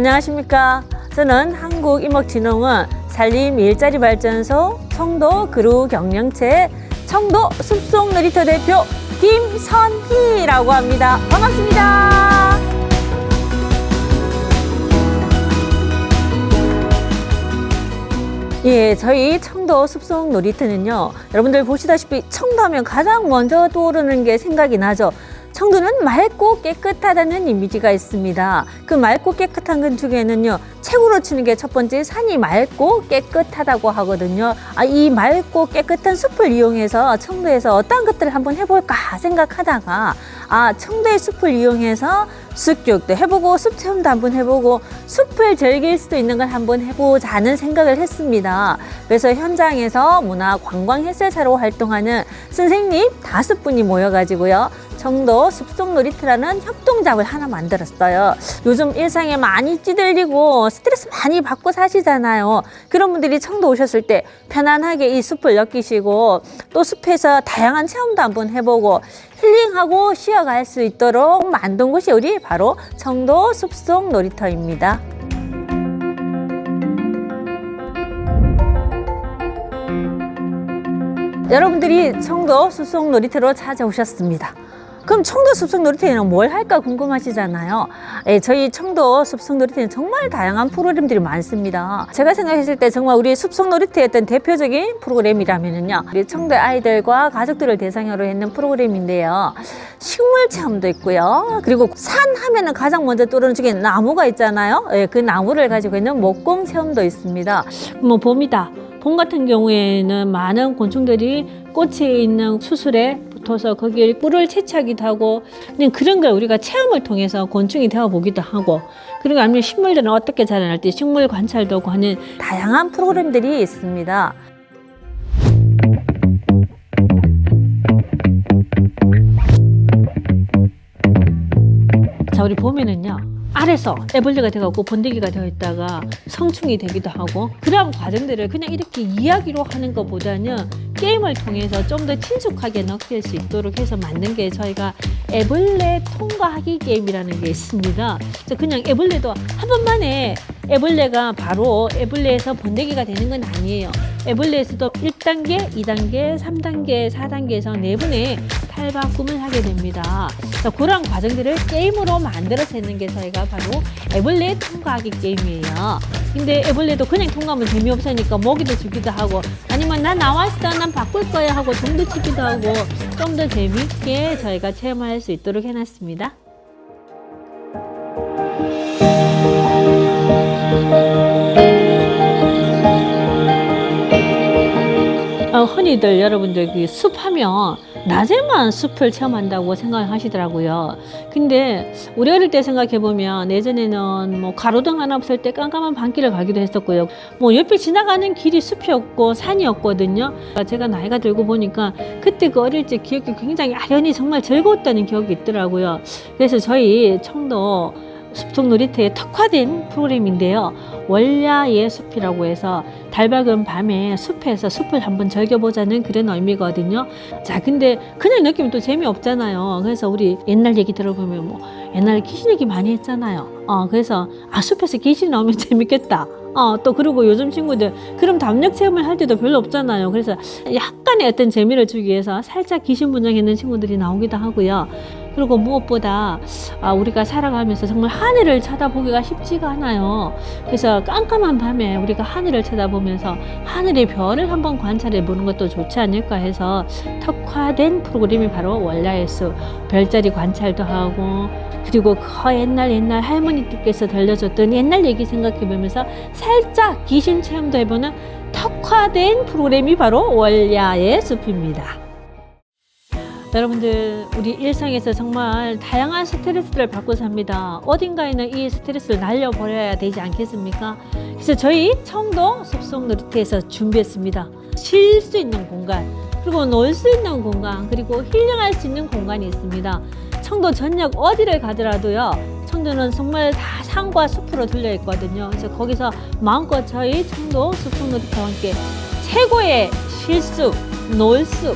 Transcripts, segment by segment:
안녕하십니까? 저는 한국임업진흥원 산림 일자리 발전소 청도 그루 경영체 청도 숲속 놀이터 대표 김선희라고 합니다. 반갑습니다. 예, 저희 청도 숲속 놀이터는요. 여러분들 보시다시피 청도하면 가장 먼저 떠오르는 게 생각이 나죠. 청도는 맑고 깨끗하다는 이미지가 있습니다. 그 맑고 깨끗한 것 중에는요, 최고로 치는 게 첫 번째 산이 맑고 깨끗하다고 하거든요. 아, 이 맑고 깨끗한 숲을 이용해서 청도에서 어떤 것들을 한번 해볼까 생각하다가, 아, 청도의 숲을 이용해서 숲교육도 해보고 숲 체험도 한번 해보고 숲을 즐길 수도 있는 걸 한번 해보자는 생각을 했습니다. 그래서 현장에서 문화 관광 해설사로 활동하는 선생님 다섯 분이 모여가지고요. 청도 숲속 놀이터라는 협동작을 하나 만들었어요. 요즘 일상에 많이 찌들리고 스트레스 많이 받고 사시잖아요. 그런 분들이 청도 오셨을 때 편안하게 이 숲을 느끼시고 또 숲에서 다양한 체험도 한번 해보고 힐링하고 쉬어갈 수 있도록 만든 곳이 우리 바로 청도 숲속 놀이터입니다. 여러분들이 청도 숲속 놀이터로 찾아오셨습니다. 그럼 청도 숲속 놀이터에는 뭘 할까 궁금하시잖아요. 예, 저희 청도 숲속 놀이터에는 정말 다양한 프로그램들이 많습니다. 제가 생각했을 때 정말 우리 숲속 놀이터의 어떤 대표적인 프로그램이라면요. 우리 청도 아이들과 가족들을 대상으로 했는 프로그램인데요. 식물 체험도 있고요. 그리고 산 하면은 가장 먼저 떠오르는 중에 나무가 있잖아요. 예, 그 나무를 가지고 있는 목공 체험도 있습니다. 뭐 봄이다. 봄 같은 경우에는 많은 곤충들이 꽃에 있는 수술에 붙어서 거기에 꿀을 채취하기도 하고 그냥 그런 걸 우리가 체험을 통해서 곤충이 되어 보기도 하고 그리고 아니면 식물들은 어떻게 자라날지 식물 관찰도 하고 하는 다양한 프로그램들이 있습니다. 자 우리 봄에는요 알에서 애벌레가 되어갖고 번데기가 되어 있다가 성충이 되기도 하고 그런 과정들을 그냥 이렇게 이야기로 하는 것보다는 게임을 통해서 좀 더 친숙하게 느낄 수 있도록 해서 만든 게 저희가 애벌레 통과하기 게임이라는 게 있습니다. 그래서 그냥 애벌레도 한 번만에 애벌레가 바로 애벌레에서 번데기가 되는 건 아니에요. 애벌레에서도 1단계, 2단계, 3단계, 4단계에서 네 분의 탈바꿈을 하게 됩니다. 그래서 그런 과정들을 게임으로 만들어서 했는 게 저희가 바로 애벌레 통과하기 게임이에요. 근데 애벌레도 그냥 통과하면 재미없으니까 먹이도 주기도 하고 아니면 난 나왔어, 난 바꿀 거야 하고 돈도 치기도 하고 좀 더 재미있게 저희가 체험할 수 있도록 해놨습니다. 어, 흔히들 여러분들 그 숲하면 낮에만 숲을 체험한다고 생각하시더라고요. 근데 우리 어릴 때 생각해 보면 예전에는 뭐 가로등 하나 없을 때 깜깜한 밤길을 가기도 했었고요. 뭐 옆에 지나가는 길이 숲이었고 산이었거든요. 제가 나이가 들고 보니까 그때 그 어릴 때 기억이 굉장히 아련히 정말 즐거웠다는 기억이 있더라고요. 그래서 저희 청도 숲속 놀이터에 특화된 프로그램인데요. 월야의 숲이라고 해서 달밝은 밤에 숲에서 숲을 한번 즐겨보자는 그런 의미거든요. 자, 근데 그냥 느끼면 또 재미없잖아요. 그래서 우리 옛날 얘기 들어보면 뭐 옛날에 귀신 얘기 많이 했잖아요. 어, 그래서 아, 숲에서 귀신 나오면 재밌겠다. 어, 또 그리고 요즘 친구들 그럼 담력 체험을 할 때도 별로 없잖아요. 그래서 약간의 어떤 재미를 주기 위해서 살짝 귀신 분장했는 친구들이 나오기도 하고요. 그리고 무엇보다 아, 우리가 살아가면서 정말 하늘을 쳐다보기가 쉽지가 않아요. 그래서 깜깜한 밤에 우리가 하늘을 쳐다보면서 하늘의 별을 한번 관찰해 보는 것도 좋지 않을까 해서 특화된 프로그램이 바로 월야의 수 별자리 관찰도 하고 그리고 그 옛날 옛날 할머니들께서 들려줬던 옛날 얘기 생각해 보면서 살짝 귀신 체험도 해보는 특화된 프로그램이 바로 월야의 숲입니다. 여러분들 우리 일상에서 정말 다양한 스트레스를 받고 삽니다. 어딘가에는 이 스트레스를 날려버려야 되지 않겠습니까? 그래서 저희 청도 숲속 놀이터에서 준비했습니다. 쉴 수 있는 공간, 그리고 놀 수 있는 공간, 그리고 힐링할 수 있는 공간이 있습니다. 청도 전역 어디를 가더라도요. 청도는 정말 다 산과 숲으로 들려 있거든요. 그래서 거기서 마음껏 저희 청도 숲속 놀이터와 함께 최고의 실수, 놀 수,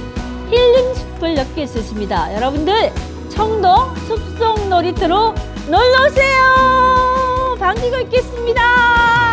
힐링 숲을 느낄 수 있습니다. 여러분들 청도 숲속 놀이터로 놀러 오세요. 반기고 있겠습니다.